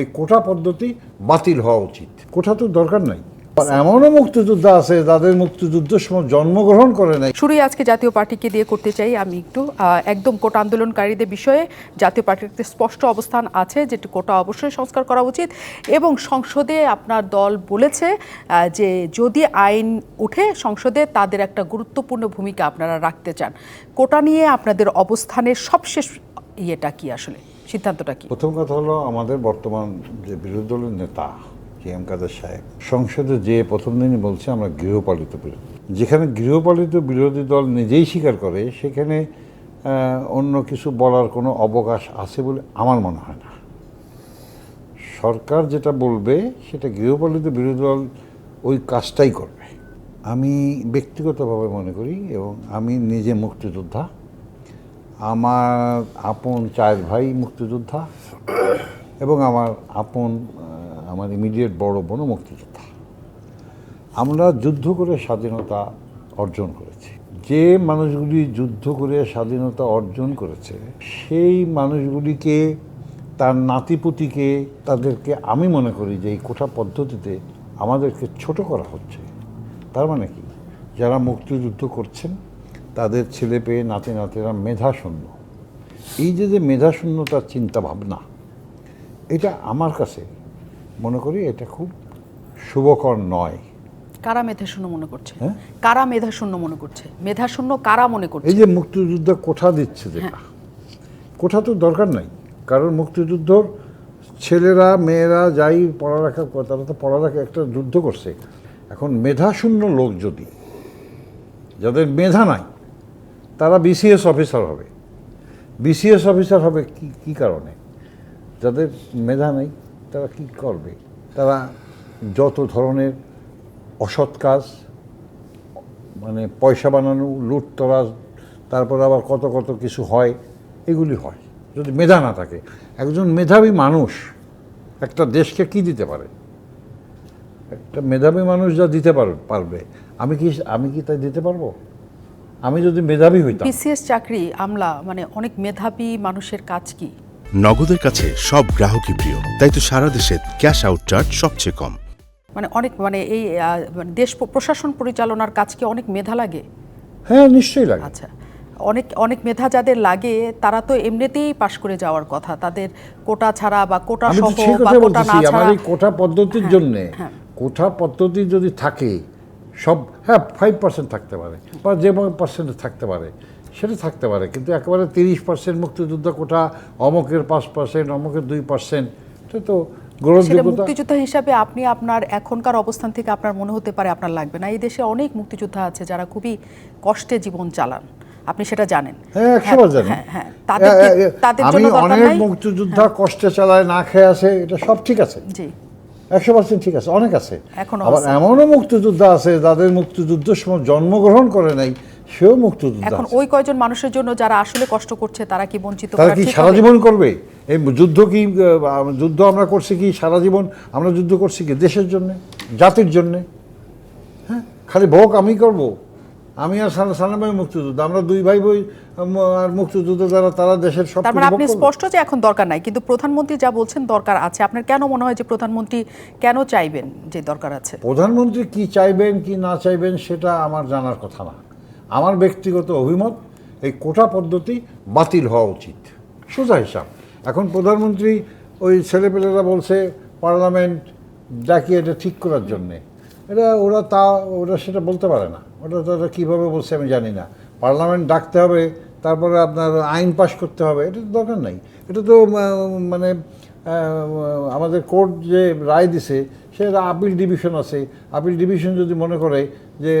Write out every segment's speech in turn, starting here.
এই কোটা পদ্ধতি বাতিল হওয়া উচিত। কোটা তো দরকার নাই। এমনও মুক্তিযোদ্ধা আছে যাদের মুক্তিযুদ্ধের সময় জন্মগ্রহণ করে নাই। শুরুই আজকে জাতীয় পার্টিকে দিয়ে করতে চাই আমি একটু। একদম কোটা আন্দোলনকারীদের বিষয়ে জাতীয় পার্টির একটি স্পষ্ট অবস্থান আছে যেটি কোটা অবশ্যই সংস্কার করা উচিত। এবং সংসদে আপনার দল বলেছে যে যদি আইন উঠে সংসদে তাদের একটা গুরুত্বপূর্ণ ভূমিকা আপনারা রাখতে চান। কোটা নিয়ে আপনাদের অবস্থানের সবশেষ ইয়েটা কি আসলে? সিদ্ধান্তটা কি? প্রথম কথা হলো আমাদের বর্তমান যে বিরোধী দলের নেতা, কে এম কাদের সাহেব, সংসদে যে প্রথম দিনই বলছে, আমরা গৃহপালিত বিরোধী। যেখানে গৃহপালিত বিরোধী দল নিজেই স্বীকার করে, সেখানে অন্য কিছু বলার কোনো অবকাশ আছে বলে আমার মনে হয় না। সরকার যেটা বলবে, সেটা গৃহপালিত বিরোধী দল ওই কাজটাই করবে। আমি ব্যক্তিগতভাবে মনে করি এবং আমি নিজে মুক্তিযোদ্ধা আমার আপন চার ভাই মুক্তিযোদ্ধা এবং আমার আপন আমার ইমিডিয়েট বড় বোনও মুক্তিযোদ্ধা। আমরা যুদ্ধ করে স্বাধীনতা অর্জন করেছি। যে মানুষগুলি যুদ্ধ করে স্বাধীনতা অর্জন করেছে, সেই মানুষগুলিকে, তার নাতিপুতিকে তাদেরকে আমি মনে করি যে এই কোঠা পদ্ধতিতে আমাদেরকে ছোট করা হচ্ছে। তার মানে কি? যারা মুক্তিযুদ্ধ করছেন তাদের ছেলে পেয়ে নাতি নাতিরা মেধাশূন্য। এই যে যে মেধাশূন্যতার চিন্তা ভাবনা এটা আমার কাছে মনে করি এটা খুব শুভকর নয়। কারা মেধাশূন্য মনে করছে? হ্যাঁ? কারা মেধাশূন্য মনে করছে? মেধাশূন্য কারা মনে করছে? এই যে মুক্তিযুদ্ধ কোঠা দিচ্ছে যেটা? কোঠা তো দরকার নাই কারণ মুক্তিযুদ্ধর ছেলেরা মেয়েরা যাই পড়ালেখা করে তারা তো পড়ালেখা একটা যুদ্ধ করছে। এখন মেধাশূন্য লোক যদি যাদের মেধা নাই তারা বিসিএস অফিসার হবে। বিসিএস অফিসার হবে কি, কী কারণে? যাদের মেধা নেই, তারা কি করবে? তারা যত ধরনের অসৎ কাজ মানে পয়সা বানানো, লুটতরাজ, তারপর আবার কত কত কিছু হয়, এগুলি হয়। যদি মেধা না থাকে, একজন মেধাবী মানুষ একটা দেশকে কি দিতে পারে? একটা মেধাবী মানুষ যা দিতে পার- পারবে। আমি কি আমি কি তাই দিতে পারব? আমি যদি মেধাবী হইতাম। বিসিএস চাকরি আমলা মানে অনেক মেধাবী মানুষের কাজ কি? নগদের কাছে সব গ্রাহকই প্রিয় তাই তো সারা দেশে ক্যাশ আউট চার্জ সবচেয়ে কম। মানে অনেক মানে এই মানে দেশ প্রশাসন পরিচালনার কাজকে অনেক মেধা লাগে? হ্যাঁ নিশ্চয়ই লাগে। আচ্ছা অনেক অনেক মেধা যাদের লাগে তারা তো এমনিতেই পাশ করে যাওয়ার কথা। তাদের কোটা ছাড়া বা কোটা সহ বা কোটা না ছাড়া এই কোঠা পদ্ধতির হ্যাঁ, জন্যে। হ্যাঁ। কোঠা পদ্ধতি যদি থাকে সব হ্যাঁ ফাইভ পার্সেন্ট থাকতে পারে বা যে পার্সেন্ট থাকতে পারে সেটা থাকতে পারে কিন্তু একেবারে তিরিশ পার্সেন্ট মুক্তিযোদ্ধা কোঠা অমকের পাঁচ পার্সেন্ট অমকের দুই পার্সেন্ট এটা তো মুক্তিযোদ্ধা হিসাবে আপনি আপনার এখনকার অবস্থান থেকে আপনার মনে হতে পারে আপনার লাগবে না। এই দেশে অনেক মুক্তিযোদ্ধা আছে যারা খুবই কষ্টে জীবন চালান আপনি সেটা জানেন। হ্যাঁ একশোবার জানি। হ্যাঁ হ্যাঁ তাদের জন্য অনেক মুক্তিযোদ্ধা কষ্টে চালায় না খেয়ে আছে এটা সব ঠিক আছে। জি। একশো পার্সেন্ট ঠিক আছে অনেক আছে। এখনও আবার এমনও মুক্তিযোদ্ধা আছে যাদের মুক্তিযুদ্ধ সময় জন্মগ্রহণ করে নাই সেও মুক্তিযোদ্ধা এখন ওই কয়জন মানুষের জন্য যারা আসলে কষ্ট করছে তারা কি বঞ্চিত তারা কি সারা জীবন করবে? এই যুদ্ধ কি যুদ্ধ আমরা করছি কি সারা জীবন? আমরা যুদ্ধ করছি কি দেশের জন্য? জাতির জন্য? হ্যাঁ? খালি ভোগ আমি করব? আমি আর সানা ভাই মুক্তিযুদ্ধ আমরা দুই ভাই বই আর মুক্তিযুদ্ধ যারা তারা দেশের সব তার কিছু মানে আপনি স্পষ্ট যে এখন দরকার নাই কিন্তু প্রধানমন্ত্রী যা বলছেন দরকার আছে। আপনার কেন মনে হয় যে প্রধানমন্ত্রী কেন চাইবেন যে দরকার আছে? প্রধানমন্ত্রী কি চাইবেন কি না চাইবেন সেটা আমার জানার কথা না। আমার ব্যক্তিগত অভিমত এই কোটা পদ্ধতি বাতিল হওয়া উচিত। সোজা হিসাব। এখন প্রধানমন্ত্রী ওই ছেলেপেলেরা বলছে পার্লামেন্ট ডাকিয়ে এটা ঠিক করার জন্যে। এটা ওরা তা ওরা সেটা বলতে পারে না। ওটা তারা কীভাবে বলছে আমি জানি না। পার্লামেন্ট ডাকতে হবে, তারপরে আপনার আইন পাশ করতে হবে, এটা তো দরকার নাই। এটা তো মানে আমাদের কোর্ট যে রায় দিছে, সেটা আপিল ডিভিশন আছে। আপিল ডিভিশন যদি মনে করে যে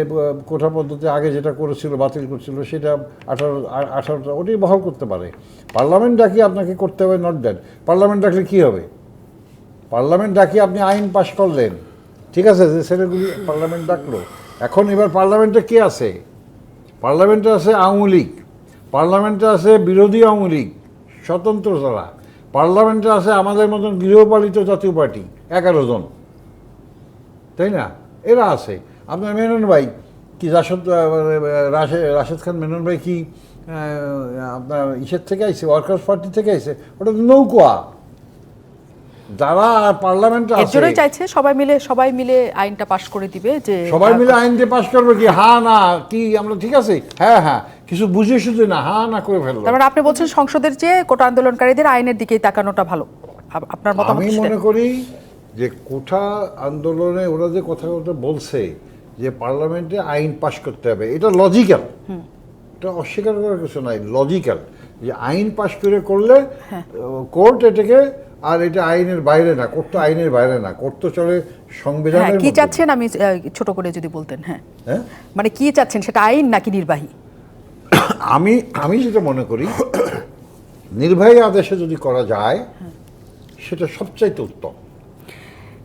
কোঠা পদ্ধতি আগে যেটা করেছিল, বাতিল করছিল, সেটা আঠারো, আঠারোটা, ওটাই বহাল করতে পারে। পার্লামেন্ট ডাকি আপনাকে করতে হবে নট দ্যাট পার্লামেন্ট ডাকলে কী হবে? পার্লামেন্ট ডাকি আপনি আইন পাশ করলেন। ঠিক আছে, যে ছেলেগুলি পার্লামেন্ট ডাকলো। এখন এবার পার্লামেন্টে কে আছে? পার্লামেন্টে আছে আওয়ামী লীগ। পার্লামেন্টে আছে বিরোধী আওয়ামী লীগ, স্বতন্ত্র যারা। পার্লামেন্টে আছে আমাদের মতন গৃহপালিত জাতীয় পার্টি, এগারো জন। তাই না? এরা আছে। আপনার মেনন ভাই কি, রাশেদ রাশেদ খান মেনন ভাই কি আপনার ইসের থেকে আইছে ওয়ার্কার্স পার্টি থেকে আইছে ওটা নৌকোয়া যারা পার্লামেন্টে এর জন্যই চাইছে সবাই মিলে সবাই মিলে আইনটা পাশ করে দিবে যে সবাই মিলে আইন দিয়ে পাশ করবে কি? হ্যাঁ না কি আমরা ঠিক আছে? হ্যাঁ হ্যাঁ কিছু বুঝে সুঝে না হ্যাঁ না করে ফেলল তার মানে আপনি বলছেন সংসদের চেয়ে কোটা আন্দোলনকারীদের আইনের দিকেই তাকানোটা ভালো। আপনার মতামত আমি মনে করি যে কোঠা আন্দোলনে ওরা যে কথা কথা বলছে যে পার্লামেন্টে আইন পাশ করতে হবে এটা লজিক্যাল। এটা অস্বীকার করার কিছু নাই লজিক্যাল। যে আইন পাশ করে করলে হ্যাঁ। কোর্ট এটাকে আর এটা আইনের বাইরে না কোর্ট তো আইনের বাইরে না কোর্ট তো চলে হ্যাঁ সংবিধানের কি চাচ্ছেন? আমি ছোট করে যদি বলতেন হ্যাঁ। হ্যাঁ? মানে কি চাচ্ছেন সেটা আইন নাকি নির্বাহী? আমি আমি যেটা মনে করি নির্বাহী আদেশে যদি করা যায় সেটা সবচাইতে উত্তম।